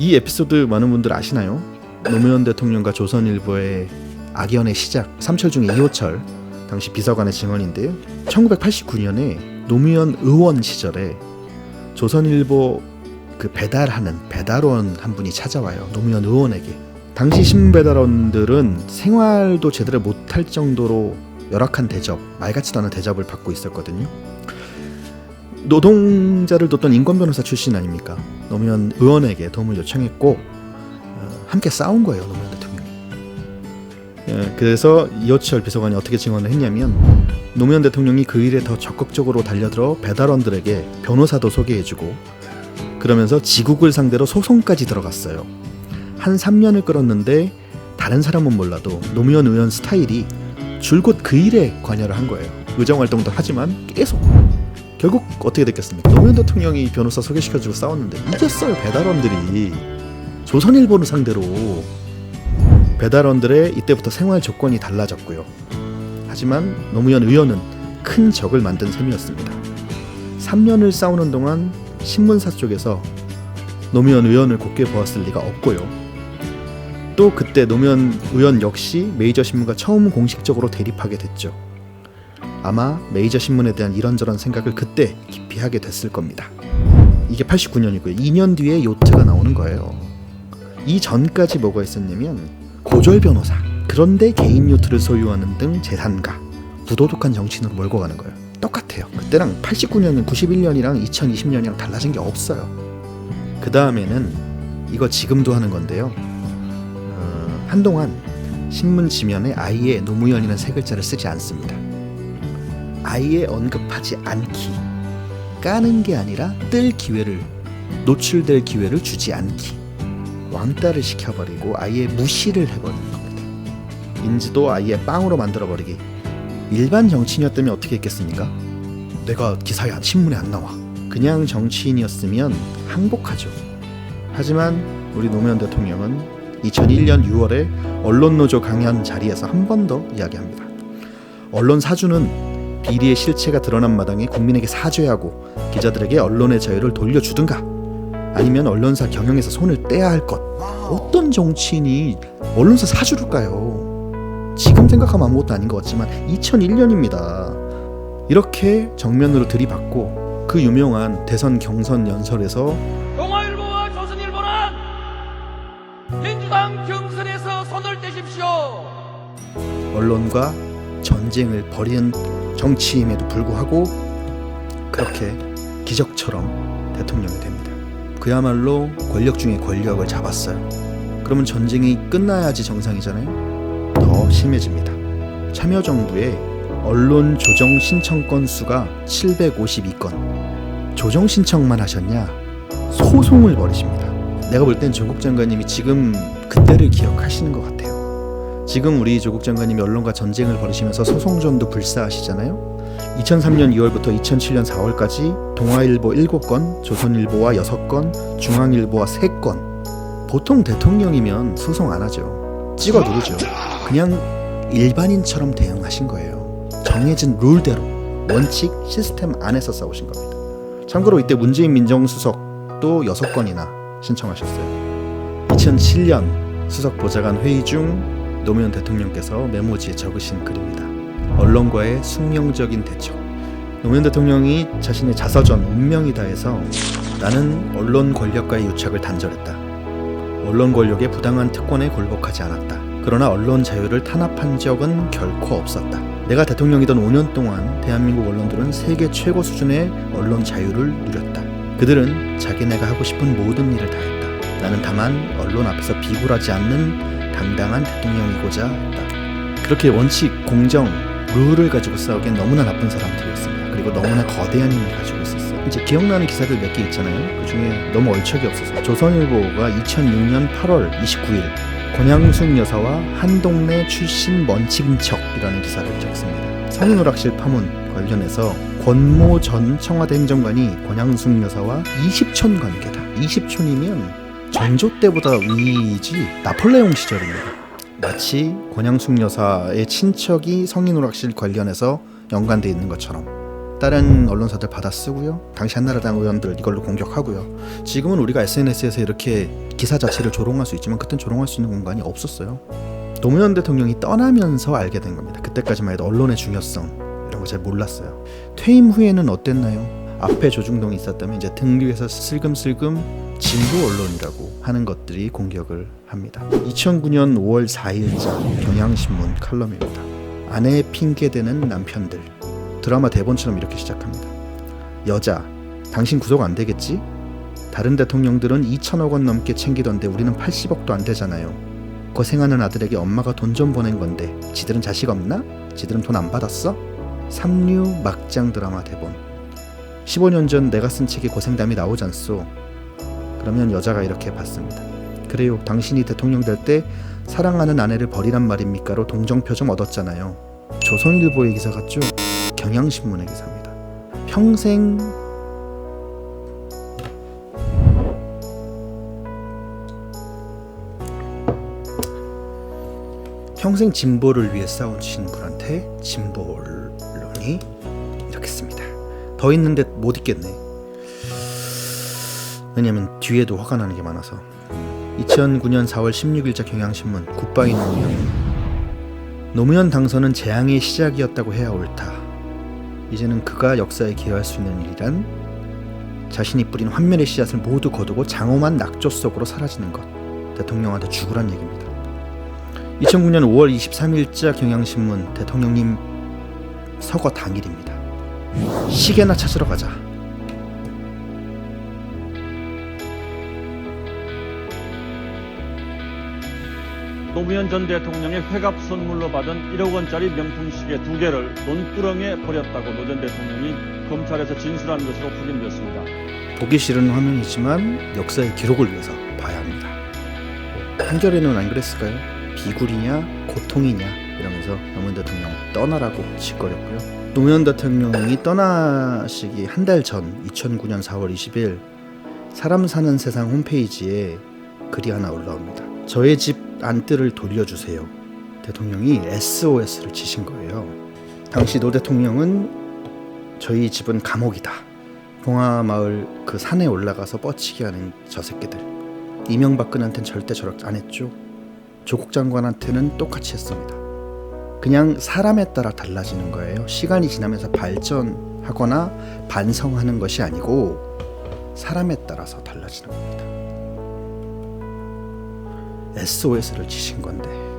이 에피소드 많은 분들 아시나요? 노무현 대통령과 조선일보의 악연의 시작 삼철 중에 이호철 당시 비서관의 증언인데요. 1989년에 노무현 의원 시절에 조선일보 그 배달하는 배달원 한 분이 찾아와요. 노무현 의원에게. 당시 신문 배달원들은 생활도 제대로 못할 정도로 열악한 대접, 말 같지도 않은 대접을 받고 있었거든요. 노동자를 돕던 인권 변호사 출신 아닙니까? 노무현 의원에게 도움을 요청했고 어, 함께 싸운 거예요, 노무현 대통령이. 예, 그래서 이호철 비서관이 어떻게 증언을 했냐면 노무현 대통령이 그 일에 더 적극적으로 달려들어 배달원들에게 변호사도 소개해주고 그러면서 지국을 상대로 소송까지 들어갔어요. 한 3년을 끌었는데 다른 사람은 몰라도 노무현 의원 스타일이 줄곧 그 일에 관여를 한 거예요. 의정 활동도 하지만 계속 결국 어떻게 됐겠습니까? 노무현 대통령이 변호사 소개시켜주고 싸웠는데 이겼어요 배달원들이 조선일보를 상대로 배달원들의 이때부터 생활 조건이 달라졌고요. 하지만 노무현 의원은 큰 적을 만든 셈이었습니다. 3년을 싸우는 동안 신문사 쪽에서 노무현 의원을 곱게 보았을 리가 없고요. 또 그때 노무현 의원 역시 메이저 신문과 처음 공식적으로 대립하게 됐죠. 아마 메이저 신문에 대한 이런저런 생각을 그때 깊이 하게 됐을 겁니다. 이게 89년이고요. 2년 뒤에 요트가 나오는 거예요. 이 전까지 뭐가 있었냐면 고졸 변호사 그런데 개인 요트를 소유하는 등 재산가 부도덕한 정치인으로 몰고 가는 거예요. 똑같아요. 그때랑 89년은 91년이랑 2020년이랑 달라진 게 없어요. 그 다음에는 이거 지금도 하는 건데요. 어, 한동안 신문 지면에 아예 노무현이라는 세 글자를 쓰지 않습니다. 아예 언급하지 않기. 까는 게 아니라 뜰 기회를 노출될 기회를 주지 않기. 왕따를 시켜버리고 아예 무시를 해버리는 겁니다. 인지도 아예 빵으로 만들어버리기. 일반 정치인이었다면 어떻게 했겠습니까? 내가 기사에 안- 신문에 안 나와. 그냥 정치인이었으면 항복하죠. 하지만 우리 노무현 대통령은 2001년 6월에 언론노조 강연 자리에서 한 번 더 이야기합니다. 언론 사주는 비리의 실체가 드러난 마당에 국민에게 사죄하고 기자들에게 언론의 자유를 돌려주든가 아니면 언론사 경영에서 손을 떼야 할 것. 어떤 정치인이 언론사 사주를까요? 지금 생각하면 아무것도 아닌 것 같지만 2001년입니다. 이렇게 정면으로 들이받고 그 유명한 대선 경선 연설에서 동아일보와 조선일보는 민주당 경선에서 손을 떼십시오. 언론과 전쟁을 벌이는 정치임에도 불구하고 그렇게 기적처럼 대통령이 됩니다. 그야말로 권력 중에 권력을 잡았어요. 그러면 전쟁이 끝나야지 정상이잖아요. 더 심해집니다. 참여정부의 언론 조정 신청 건수가 752건. 조정 신청만 하셨냐? 소송을 벌이십니다. 내가 볼 땐 조국 장관님이 지금 그때를 기억하시는 것 같아요. 지금 우리 조국 장관님이 언론과 전쟁을 벌이시면서 소송전도 불사하시잖아요. 2003년 2월부터 2007년 4월까지 동아일보 7건, 조선일보와 6건, 중앙일보와 3건. 보통 대통령이면 소송 안 하죠. 찍어 누르죠. 그냥 일반인처럼 대응하신 거예요. 정해진 룰대로 원칙 시스템 안에서 싸우신 겁니다. 참고로 이때 문재인 민정수석도 6건이나 신청하셨어요. 2007년 수석 보좌관 회의 중 노무현 대통령께서 메모지에 적으신 글입니다. 언론과의 숙명적인 대척. 노무현 대통령이 자신의 자서전 운명이다 해서 나는 언론 권력과의 유착을 단절했다. 언론 권력의 부당한 특권에 굴복하지 않았다. 그러나 언론 자유를 탄압한 적은 결코 없었다. 내가 대통령이던 5년 동안 대한민국 언론들은 세계 최고 수준의 언론 자유를 누렸다. 그들은 자기네가 하고 싶은 모든 일을 다 했다. 나는 다만 언론 앞에서 비굴하지 않는 당당한 대통령이고자 했다. 그렇게 원칙, 공정, 룰을 가지고 싸우기엔 너무나 나쁜 사람들이었습니다. 그리고 너무나 거대한 힘을 가지고 있었어요. 이제 기억나는 기사들 몇 개 있잖아요. 그 중에 너무 얼척이 없어서 조선일보가 2006년 8월 29일 권양숙 여사와 한 동네 출신 먼치근척이라는 기사를 적습니다. 성인 오락실 파문 관련해서 권모 전 청와대 행정관이 권양숙 여사와 20촌 관계다. 20촌이면 전조 때보다 위지 나폴레옹 시절입니다. 마치 권양숙 여사의 친척이 성인오락실 관련해서 연관돼 있는 것처럼 다른 언론사들 받아 쓰고요. 당시 한나라당 의원들 이걸로 공격하고요. 지금은 우리가 SNS에서 이렇게 기사 자체를 조롱할 수 있지만 그땐 조롱할 수 있는 공간이 없었어요. 노무현 대통령이 떠나면서 알게 된 겁니다. 그때까지만 해도 언론의 중요성 이런 거 잘 몰랐어요. 퇴임 후에는 어땠나요? 앞에 조중동이 있었다면 이제 등류에서 슬금슬금 진보 언론이라고 하는 것들이 공격을 합니다. 2009년 5월 4일자 경향신문 칼럼입니다. 아내 핑계대는 남편들 드라마 대본처럼 이렇게 시작합니다. 여자, 당신 구속 안 되겠지? 다른 대통령들은 2천억 원 넘게 챙기던데 우리는 80억도 안 되잖아요. 고생하는 아들에게 엄마가 돈 좀 보낸 건데 지들은 자식 없나? 지들은 돈 안 받았어? 삼류 막장 드라마 대본 15년 전 내가 쓴 책에 고생담이 나오잖소 그러면 여자가 이렇게 받습니다 그래요 당신이 대통령 될 때 사랑하는 아내를 버리란 말입니까로 동정표 좀 얻었잖아요 조선일보의 기사 같죠? 경향신문의 기사입니다 평생 평생 진보를 위해 싸우신 분한테 진보 언론이 이렇게 씁니다. 더 있는데 못 읽겠네. 왜냐면 뒤에도 화가 나는 게 많아서. 2009년 4월 16일자 경향신문 굿바이 노무현 노무현 당선은 재앙의 시작이었다고 해야 옳다. 이제는 그가 역사에 기여할 수 있는 일이란 자신이 뿌린 환멸의 씨앗을 모두 거두고 장엄한 낙조 속으로 사라지는 것. 대통령한테 죽으란 얘기입니다. 2009년 5월 23일자 경향신문 대통령님 서거 당일입니다. 시계나 찾으러 가자. 노무현 전 대통령의 회갑 선물로 받은 1억 원짜리 명품 시계 두 개를 논두렁에 버렸다고 노 전 대통령이 검찰에서 진술한 것으로 확인됐습니다. 보기 싫은 화면이지만 역사의 기록을 위해서 봐야 합니다. 한결에는 안 그랬을까요? 비굴이냐 고통이냐 이러면서 노무현 대통령 떠나라고 짓거렸고요. 노무현 대통령이 떠나시기 한 달 전 2009년 4월 20일 사람 사는 세상 홈페이지에 글이 하나 올라옵니다. 저의 집 안뜰을 돌려주세요. 대통령이 SOS를 치신 거예요. 당시 노 대통령은 저희 집은 감옥이다. 봉화마을 그 산에 올라가서 뻗치기 하는 저 새끼들. 이명박근한테는 절대 저렇게 안 했죠. 조국 장관한테는 똑같이 했습니다. 그냥 사람에 따라 달라지는 거예요. 시간이 지나면서 발전하거나 반성하는 것이 아니고 사람에 따라서 달라지는 겁니다. SOS를 치신 건데